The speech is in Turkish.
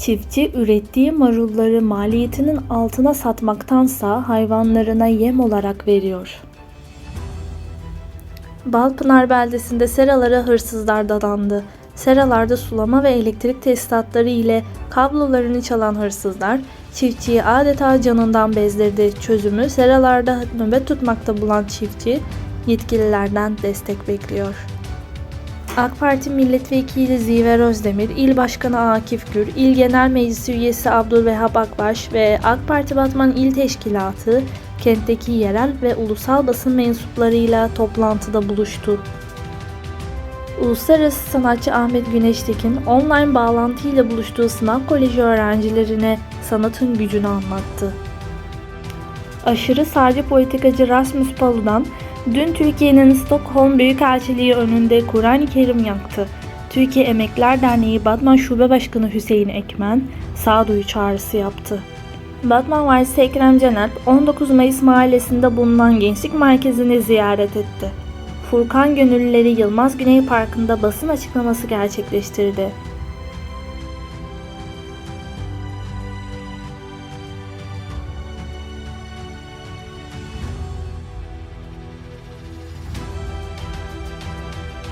Çiftçi ürettiği marulları maliyetinin altına satmaktansa hayvanlarına yem olarak veriyor. Balpınar beldesinde seralara hırsızlar dadandı. Seralarda sulama ve elektrik tesisatları ile kablolarını çalan hırsızlar çiftçiyi adeta canından bezdirdi. Çözümü seralarda nöbet tutmakta bulan çiftçi yetkililerden destek bekliyor. AK Parti Milletvekili Ziver Özdemir, İl Başkanı Akif Gür, İl Genel Meclisi Üyesi Abdülvehhab Akbaş ve AK Parti Batman İl Teşkilatı kentteki yerel ve ulusal basın mensuplarıyla toplantıda buluştu. Uluslararası sanatçı Ahmet Güneştekin online bağlantıyla buluştuğu sınav koleji öğrencilerine sanatın gücünü anlattı. Aşırı sağcı politikacı Rasmus Paludan dün Türkiye'nin Stockholm Büyükelçiliği önünde Kur'an-ı Kerim yaktı. Türkiye Emekliler Derneği Batman Şube Başkanı Hüseyin Ekmen sağduyu çağrısı yaptı. Batman Valisi Ekrem Cener 19 Mayıs mahallesinde bulunan gençlik merkezini ziyaret etti. Furkan Gönüllüleri Yılmaz Güney Parkı'nda basın açıklaması gerçekleştirdi.